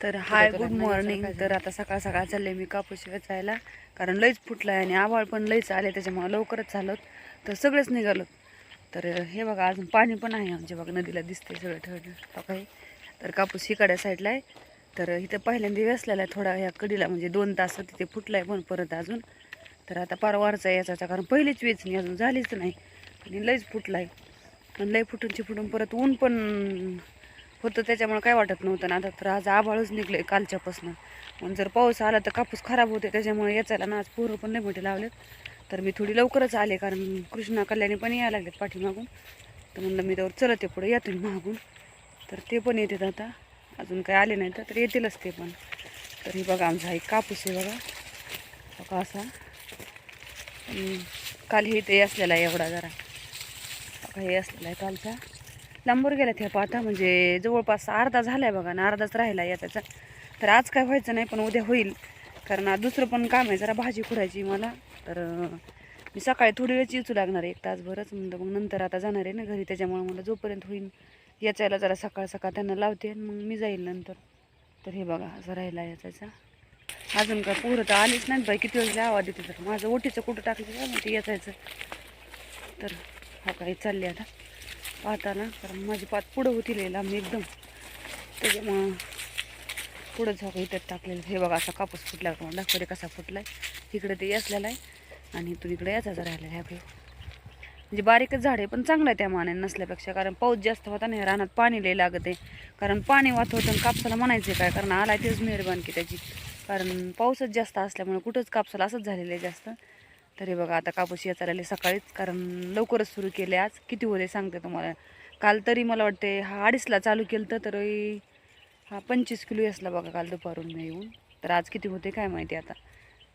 तर hi good morning तर आता सकाळ सकाळ चालले मी कापूस वेचायला कारण लईच फुटलाय आणि आभाळ पण लईच आले त्याच्यामुळे लवकरच झालं. तर सगळेच निघालो तर हे बघा अजून पाणी पण आहे आमच्या बघा नदीला दिसते सगळं ठेवलं बघा तर कापूस हिकडल्या साईडला आहे. तर इथं पहिल्यांदा वेसलेला आहे थोडा ह्या कडीला म्हणजे दोन तास तिथे फुटलाय पण परत अजून. तर आता परवारचा याचा कारण पहिलीच वेचणी अजून झालीच नाही. आणि लईच फुटलाय. आणि लई फुटूनची फुटून परत ऊन पण होतं त्याच्यामुळे काय वाटत नव्हतं ना. आता तर आज आभाळच निघले कालच्यापासून. मग जर पाऊस आला तर कापूस खराब होते त्याच्यामुळे याचायला ना आज पोरं पण नाही मोठे लावलेत तर मी थोडी लवकरच आले कारण कृष्णा कल्याणी पण यायला लागलेत पाठीमागून. तर म्हणलं मी त्यावर चलते पुढे या तुम्ही मागून. तर ते पण येतात आता. अजून काय आले नाही तर येतीलच ते पण. तर हे बघा आमचा एक कापूस आहे बघा. बघा असा. काल हे ते असलेला आहे एवढा जरा. बघा हे असलेला आहे कालचा. लांबवर गेल्यात ह्या पाता म्हणजे जवळपास अर्धा झाला आहे बघा ना अर्धाच राहिला याचा तर आज काय व्हायचं नाही पण उद्या होईल. कारण दुसरं पण काम आहे जरा भाजी खुडायची मला. तर मी सकाळी थोडी वेळच येचू लागणार आहे एक तासभरच. म्हणलं मग नंतर आता जाणार आहे ना घरी त्याच्यामुळे मला जोपर्यंत होईल याचायला जरा सकाळ सकाळ त्यांना लावते आणि मग मी जाईल नंतर. तर हे बघा असं राहिला याचा अजून काय पोरं तर आलीच नाही बाई किती वेळेला आवाज देते तर. माझं ओटीचं कुठं टाकलं काय माहिती याचायचं तर हा काही चालले आता. पाहताना कारण माझी पात पुढं होती लिहिला लांब एकदम. त्याच्यामुळं पुढं झाकं इथं टाकलेलं. हे बघा असा कापूस फुटला. का मला दाखवते कसा आहे इकडे ते असलेला आहे. आणि इथून इकडे याचा राहिलेला आहे आपलं म्हणजे बारीकच झाड आहे पण चांगलं आहे त्या मानाने नसल्यापेक्षा. कारण पाऊस जास्त होता नाही रानात पाणी लई लागत. आहे कारण पाणी वाहत आणि कापसाला म्हणायचं काय? कारण आला तेच मेहरबान की त्याची. कारण पाऊसच जास्त असल्यामुळे कुठंच कापसाला असंच झालेलं आहे जास्त. तरी बघा आता कापूस याचा राहिले सकाळीच कारण लवकरच सुरू केले आज. किती होते सांगते तुम्हाला. काल तरी मला वाटते हा अडीचला चालू केलं तर तरी हा पंचवीस किलो असला बघा काल दुपारून मी येऊन. तर आज किती होते काय माहिती आता.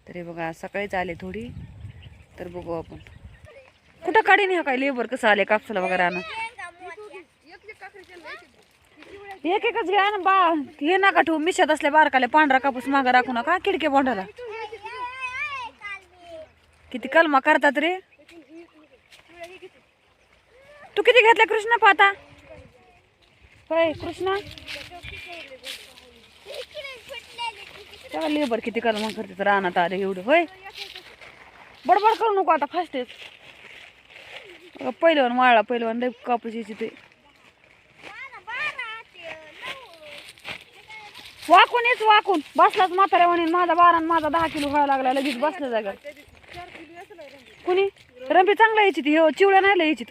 तरी बघा आज सकाळीच आले थोडी तर बघू आपण. कुठं काढीन हा काय? लेबर कसं आले कापसाला वगैरे राहणं एक एकच घ्या ना बा हे नका ठेवू मिशात असल्या बारकाले पांढरा कापूस मागं राखू नका किडके बोंडाला किती कलमा करतात रे? तू किती घेतला कृष्णा पाहता? होय कृष्णा? तेव्हा लेबर किती कलमा करतात रानात आले एवढं होय? बडबड करू नको आता फास्टेच पहिलवान वाळला पहिलवान लय कापूस यायची ते. वाकून येच वाकून. बसलाच म्हाताऱ्या म्हणून माझा बारा माझा दहा किलो व्हायला लागला लगेच बसलं जागा. कुणी? रंबी चांगला यायची ती हो चिवड्या नाही यायची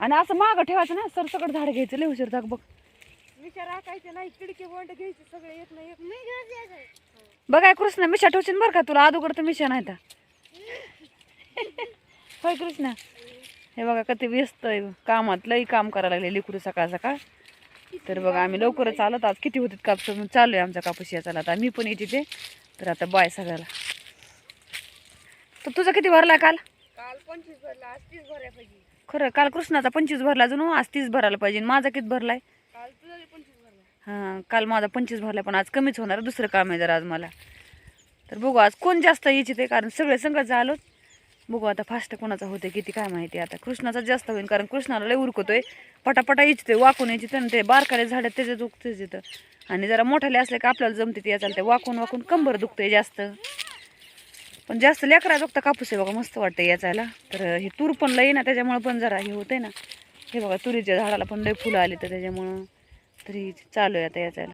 आणि असं माग ठेवायचं ना सर सगळं झाड घ्यायचं लय उशीर जाग बघ. विचार राखायचं नाही खिडकी बोंड घ्यायचे सगळे येत नाही बघाय कृष्णा मिशा ठेवशील बरं का तुला? अदोगर तर मिशा नाही तर. होय कृष्णा. हे बघा कधी व्यस्त आहे कामात लई काम करायला लागले लेकरू सकाळ सकाळ. तर बघा आम्ही लवकरच आलो आज किती होते कापूस? चालू आहे आमचा कापूस याचा आता मी पण येते ते. तर आता बाय सगळ्याला. तर तुझा किती भरला काल? काल पंचवीस भरला आज तीस भरायला पाहिजे. खरं काल कृष्णाचा पंचवीस भरला अजून आज तीस भरायला पाहिजे. माझा किती भरलाय? काल तुझा बी पंचवीस भरला. हां काल माझा पंचवीस भरला पण आज कमीच होणार दुसरं काम आहे जरा आज मला. तर बघू आज कोण जास्त यायचे ते कारण सगळे संगत झालो बघू आता फास्ट कोणाचा होते किती काय माहिती आता. कृष्णाचा जास्त होईल कारण कृष्णाला लय उरकतोय. पटापटा यायचे वाकून यायचे तर ते बारकाले झाड त्याचे दुखतेच येतं आणि जरा मोठाले असले का आपल्याला जमते ते चालते वाकून वाकून कंबर दुखते जास्त. पण जास्त लेकरा दुखता कापूस आहे बघा मस्त वाटतं याचायला. तर हे तूर पण लई ना त्याच्यामुळं पण जरा हे होते ना. हे बघा तुरीच्या झाडाला पण लई फुलं आली तर त्याच्यामुळं तरी चालू आहे आता याचायला.